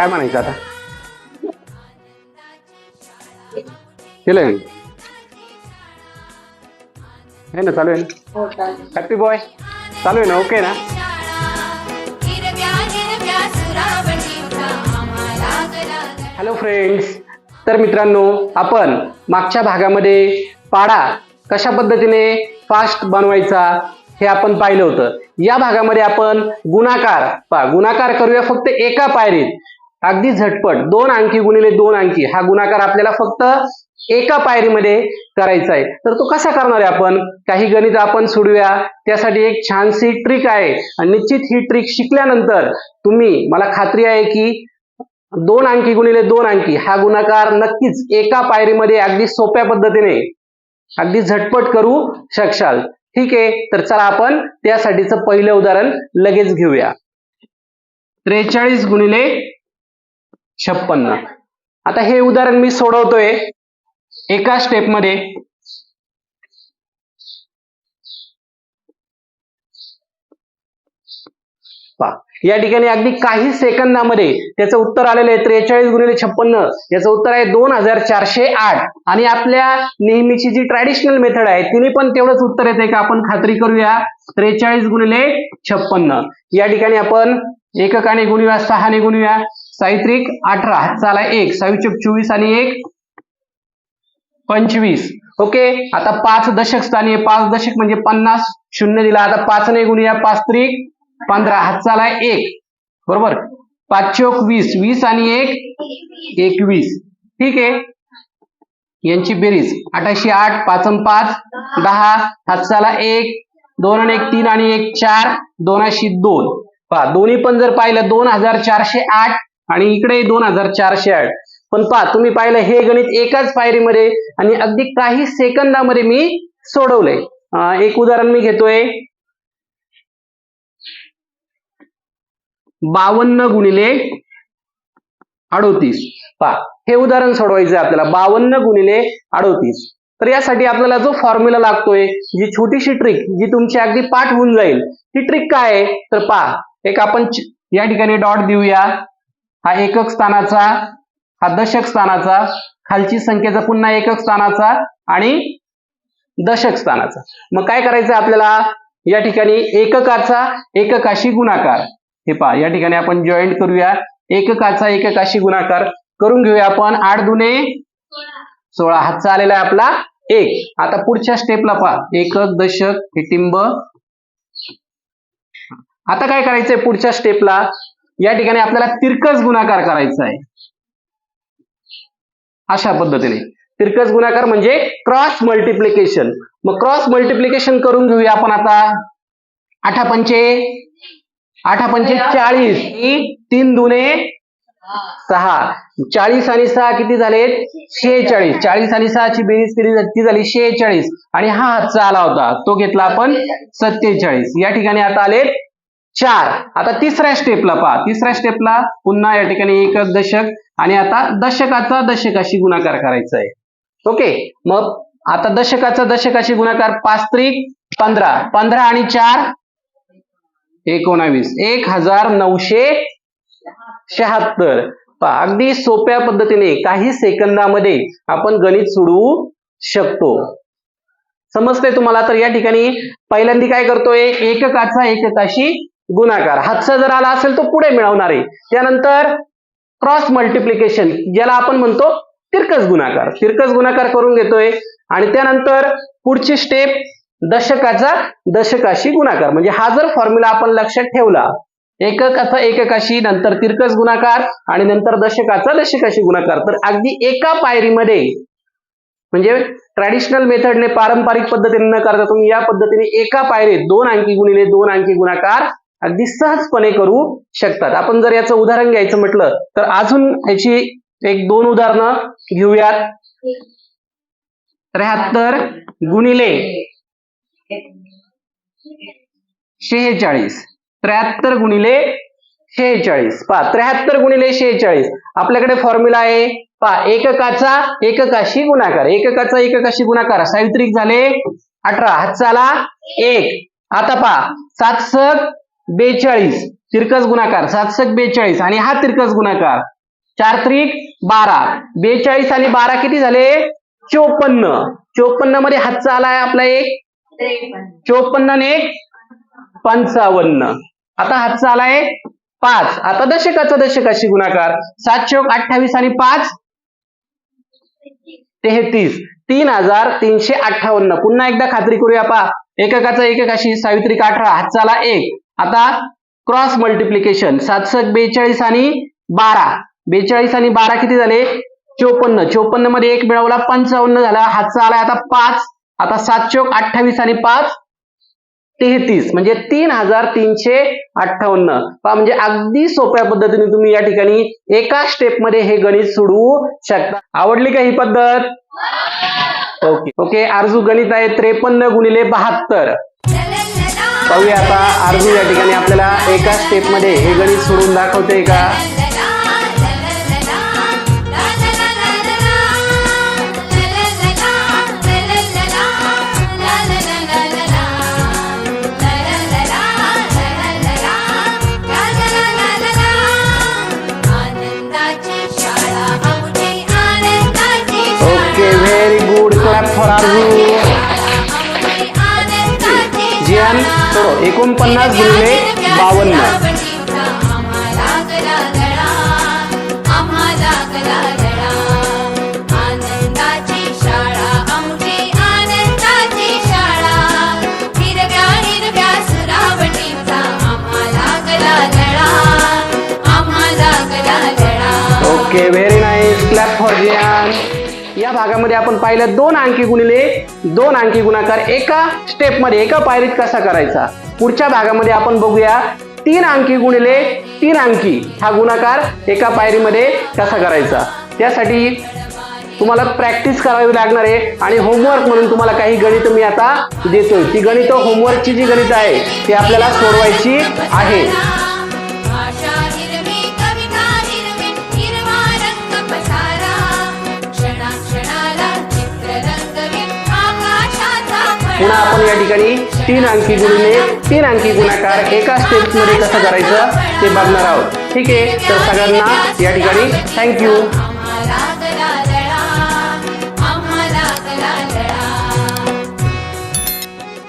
काय म्हणायचं आता? केलंय आहे ना चालू आहे ना? हॅपी बॉय चालू आहे ना ओके ना? हॅलो फ्रेंड्स तर मित्रांनो आपण मागच्या भागामध्ये पाडा कशा पद्धतीने फास्ट बनवायचा हे आपण पाहिलं होतं. या भागामध्ये आपण गुणाकार पहा गुणाकार करूया फक्त एका पायरीत. अगदी झटपट दोन अंकी गुणिले दोन अंकी हा गुणाकार आपल्याला फक्त एका पायरीमध्ये करायचा आहे. तर तो कसा करणार आहे आपण? काही गणित आपण सोडूया. त्यासाठी एक छानशी ट्रिक आहे. आणि निश्चित ही ट्रिक शिकल्यानंतर तुम्ही मला खात्री आहे की दोन अंकी गुणिले दोन अंकी हा गुणाकार नक्कीच एका पायरीमध्ये अगदी सोप्या पद्धतीने अगदी झटपट करू शकशाल. ठीक आहे? तर चला आपण त्यासाठीचं पहिलं उदाहरण लगेच घेऊया. त्रेचाळीस गुणिले छप्पन्न. आता हे उदाहरण मी सोडवतोय एका स्टेपमध्ये या ठिकाणी अगदी काही सेकंदामध्ये त्याचं उत्तर आलेलं आहे त्रेचाळीस गुणिले छप्पन्न. याचं उत्तर आहे दोन हजार चारशे आठ. आणि आपल्या नेहमीची जी ट्रॅडिशनल मेथड आहे तिने पण तेवढंच उत्तर येते का आपण खात्री करूया? त्रेचाळीस गुणिले छप्पन्न. या ठिकाणी आपण एककाने गुणूया सहाने गुणूया. साहित्रिक अठरा हातचाला एक साविचक चोवीस आणि एक पंचवीस. ओके आता पाच दशक स्थानी पाच दशक म्हणजे पन्नास शून्य दिला. आता पाच ने गुणिया पाच त्रिक पंधरा. हातचाला एक. बरोबर? पाच चोक वीस. वीस आणि एक एकवीस. ठीक आहे? यांची बेरीज. अठराशे आठ पाच अन पाच दहा. हातचाला एक. दोन आणि एक तीन आणि एक चार. दोनाशी दोन. पहा दोन्ही पण जर पाहिलं दोन हजार चारशे आठ आणि इकडे दोन हजार चारशे आठ. पण पहा तुम्ही पाहिलं हे गणित एकाच पायरीमध्ये आणि अगदी काही सेकंदामध्ये मी सोडवलंय. एक उदाहरण मी घेतोय. बावन्न गुणिले अडोतीस. पहा हे उदाहरण सोडवायचं आहे आपल्याला. बावन्न गुणिले अडोतीस. तर यासाठी आपल्याला जो फॉर्म्युला लागतोय जी छोटीशी ट्रिक जी तुमची अगदी पाठ होऊन जाईल ती ट्रिक काय आहे? तर पहा एक आपण या ठिकाणी डॉट देऊया. हा एकक स्थानाचा हा दशक स्थानाचा खालची संख्येचा पुन्हा एकक स्थानाचा आणि दशक स्थानाचा. मग काय करायचं आपल्याला? या ठिकाणी एककाचा एककाशी गुणाकार. हे पहा या ठिकाणी आपण जॉईंट करूया. एककाचा एककाशी गुणाकार करून घेऊया आपण. आठ दुने सोळा. हातचा आलेला आहे आपला एक. आता पुढच्या स्टेपला पहा. एकक दशक हिटिंब आता काय करायचंय पुढच्या स्टेपला या ठिकाणी आपल्याला तिरकस गुणाकार करायचा आहे. अशा पद्धतीने. तिरकस गुणाकार म्हणजे क्रॉस मल्टिप्लिकेशन. मग क्रॉस मल्टिप्लिकेशन करून घेऊया आपण आता. आठा पंचे. आठा पंचे चाळीस. तीन दुने सहा. चाळीस आणि सहा किती झालेत शेहेचाळीस. चाळीस आणि सहाची बेरीज केली ती झाली शेहेचाळीस. आणि हा हातचा आला होता. तो घेतला आपण सत्तेचाळीस. या ठिकाणी आता आले चार. आता तिसऱ्या स्टेपला पहा. तिसऱ्या स्टेपला पुन्हा या ठिकाणी एकच दशक आणि आता दशकाचा दशकाशी गुणाकार करायचा आहे ओके मग आता दशकाचा दशकाशी गुणाकार पाच त्रिक पंधरा. पंधरा आणि चार? एकोणावीस. एक हजार नऊशे शहात्तर. अगदी सोप्या पद्धतीने काही सेकंदामध्ये आपण गणित सोडवू शकतो. समजतंय तुम्हाला? तर या ठिकाणी पहिल्यांदा काय करतोय? एककाचा एककाशी गुणाकार. हातचा जर आला असेल तो पुढे मिळवणार. आहे त्यानंतर क्रॉस मल्टिप्लिकेशन ज्याला आपण म्हणतो तिरकस गुणाकार. तिरकस गुणाकार करून घेतोय. आणि त्यानंतर पुढची स्टेप दशकाचा दशकाशी गुणाकार. म्हणजे हा जर फॉर्म्युला आपण लक्षात ठेवला एककाचा एककाशी नंतर तिरकस गुणाकार आणि नंतर दशकाचा दशकाशी गुणाकार. तर अगदी एका पायरीमध्ये म्हणजे ट्रॅडिशनल मेथडने पारंपरिक पद्धतीने न करता तुम्ही या पद्धतीने एका पायरीत दोन अंकी गुणिले दोन अंकी गुणाकार अगदी सहजपणे करू शकतात. आपण जर याचं उदाहरण घ्यायचं म्हटलं तर अजून याची एक दोन उदाहरणं घेऊयात. त्र्याहत्तर गुणिले शेहेचाळीस. त्र्याहत्तर गुणिले शेहेचाळीस. पहा त्र्याहत्तर गुणिले शेहेचाळीस. आपल्याकडे फॉर्म्युला आहे. पहा एककाचा एककाशी गुणाकार. एककाचा एककाशी गुणाकार. सावित्रिक झाले अठरा. हातचाला एक. आता पहा सात सक बेचाळीस. तिरकस गुणाकार. सात बेचाळीस. आणि हा तिरकस गुणाकार. चार त्रिक बारा. बेचाळीस आणि बारा किती झाले? चोपन्न. चोपन्नमध्ये हातचा आलाय आपला एक. चोपन्न आणि एक पंचावन्न. आता हातचा आलाय पाच. आता दशकाचा दशकाशी गुणाकार. सात चौक अठ्ठावीस आणि पाच. तेहतीस. तीन हजार तीनशे अठ्ठावन्न. पुन्हा एकदा खात्री करूया पा एककाचा एककाशी सावित्रिक अठरा हातचा आला एक. आता क्रॉस मल्टिप्लिकेशन सातशे बेचाळीस आणि बारा. बेचाळीस आणि बारा किती झाले? चोपन्न. चोपन्नमध्ये एक मिळवला पंचावन्न झाला. हातचा आला आता पाच. आता सात चौक अठ्ठावीस आणि पाच तेहतीस. म्हणजे तीन हजार तीनशे अठ्ठावन्न. पहा म्हणजे अगदी सोप्या पद्धतीने तुम्ही या ठिकाणी एका स्टेपमध्ये हे गणित सोडवू शकता. आवडली का ही पद्धत? ओके ओके आरजू गणित आहे त्रेपन्न गुणिले बहात्तर. पाहूया आता आरजू या ठिकाणी आपल्याला एका स्टेपमध्ये हे गणित सोडून दाखवते का? Very good clap for Arzoo Jiyan एकोणपन्नास गुणिले बावन्न. Okay very nice clap for Jiyan या भागामध्ये आपण पाहिलं दोन अंकी गुणिले दोन अंकी गुणाकार. एका स्टेपमध्ये एका पायरीत कसा करायचा? पुढच्या भागामध्ये आपण बघूया तीन अंकी गुणिले तीन अंकी हा गुणाकार एका पायरीमध्ये कसा करायचा? त्यासाठी तुम्हाला प्रॅक्टिस करावी लागणार आहे आणि होमवर्क म्हणून तुम्हाला काही गणित मी आता देतोय. ती गणित होमवर्कची जी गणित आहे ती आपल्याला सोडवायची आहे. आकाशाचा पुन्हा आपण या ठिकाणी तीन अंकी गुणिले तीन अंकी गुणाकार एका स्टेप्समध्ये कसं करायचं ते बघणार आहोत. ठीक आहे? तर सगळ्यांना या ठिकाणी थँक्यू